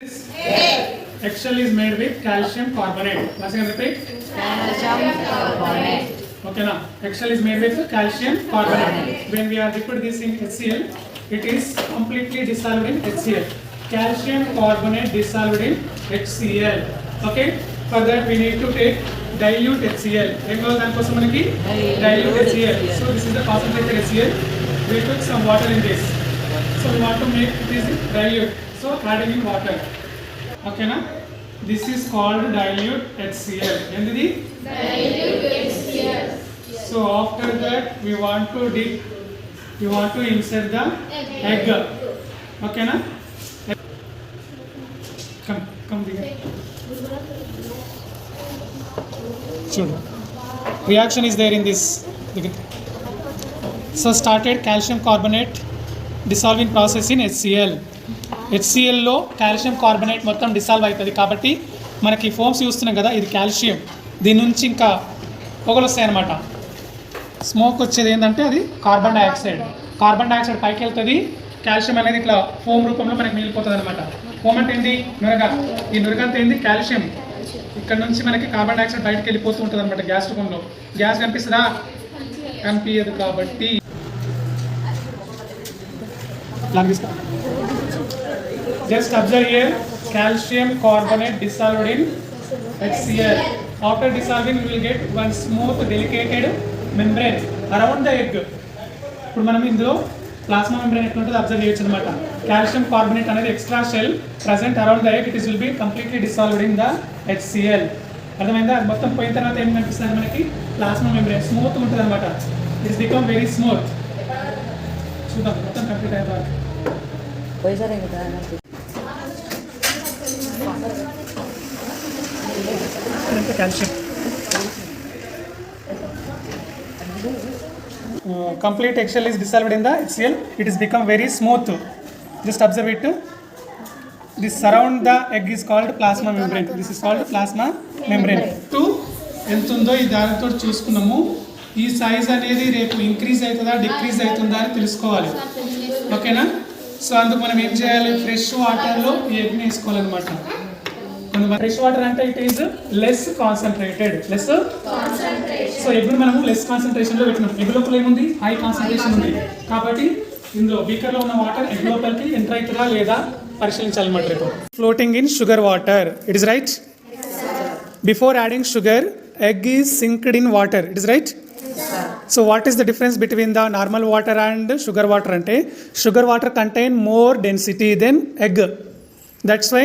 Excel is made with calcium carbonate. Once again, repeat. Calcium carbonate. Okay, now Excel is made with calcium carbonate. When we are liquid this in HCl, it is completely dissolved in HCl. Calcium carbonate dissolved in HCl. Okay. For that, we need to take dilute HCl. Remember that was someone ki dilute HCl. So this is the concentrated HCl. We took some water in this. So we want to make this dilute. So adding in water. Okay, This is called dilute HCl. Endidi? Dilute HCl. So after that we want to dip, we want to insert the egg. Okay, na? Come, come here. Sure. Reaction is there in this. So started calcium carbonate dissolving process in HCl. హెచ్సిఎల్లో calcium carbonate మొత్తం dissolve అవుతుంది కాబట్టి మనకి firms చూస్తున్నాం కదా ఇది calcium. దీని నుంచి ఇంకా పొగలు వస్తాయన్నమాట స్మోక్ వచ్చేది ఏంటంటే అది కార్బన్ డైఆక్సైడ్ కార్బన్ డైఆక్సైడ్ పైకి వెళ్తుంది. కాల్షియం అనేది ఇట్లా ఫోమ్ రూపంలో మనకి మిగిలిపోతుంది అనమాట ఫోమ్ అంటే ఏంటి? నురగ. ఈ నురగ అంటే ఏంది కాల్షియం. ఇక్కడ నుంచి మనకి కార్బన్ డైఆక్సైడ్ బయటకు వెళ్ళిపోతూ ఉంటుంది అనమాట గ్యాస్ రూపంలో. గ్యాస్ కనిపిస్తుందా? కనిపించదు కాబట్టి తీసుకో. Just observe here, calcium carbonate dissolved in HCl. After dissolving, we will get one smooth, delicated membrane around the egg. ఇప్పుడు మనం ఇందులో ప్లాస్మా మెంబ్రెయిన్ ఎట్లుంటుందో అబ్జర్వ్ చేయొచ్చు అనమాట కాల్షియం కార్బోనేట్ అనేది extra shell present around the egg it is will be completely dissolved in the HCl అర్థమైందా? అది మొత్తం పోయిన తర్వాత ఏం కనిపిస్తుంది మనకి? ప్లాస్మా మెంబ్రెయిన్ స్మూత్ ఉంటుంది అనమాట ఇట్స్ బికమ్ వెరీ స్మూత్ చూద్దాం మొత్తం కంప్లీట్ అయిపోయింది Puede ser en que అంటే calcium complete eggshell is dissolved HCl it is become very smooth just observe it. This surround the egg is called plasma membrane this is called plasma membrane. To ఎంత ఉందో ఈ దానితో చూసుకున్నాము. ఈ size అనేది రేపు increase అవుతుందా డిక్రీజ్ అవుతుందా అని తెలుసుకోవాలి. ఓకేనా సో అందుకు మనం ఏం చేయాలి? ఫ్రెష్ వాటర్లో ఈ ఎగ్ని వేసుకోవాలన్నమాట. ఫ్రెష్ వాటర్ అంటే it is less concentrated less so మనము లెస్ పెట్టినాం. ఎగ్ లోపల ఏముంది? హై కాన్సన్ట్రేషన్ ఉంది. కాబట్టి ఇందులో ఉన్న వాటర్ ఎగ్ లోపలికి ఎంటర్ అవుతుందా లేదా పరిశీలించాలన్నమాట రేపు. Floating in sugar water it is right before adding sugar egg is sinked in water it is right so what is the difference between the normal water and sugar water అంటే sugar water contain more density than egg that's why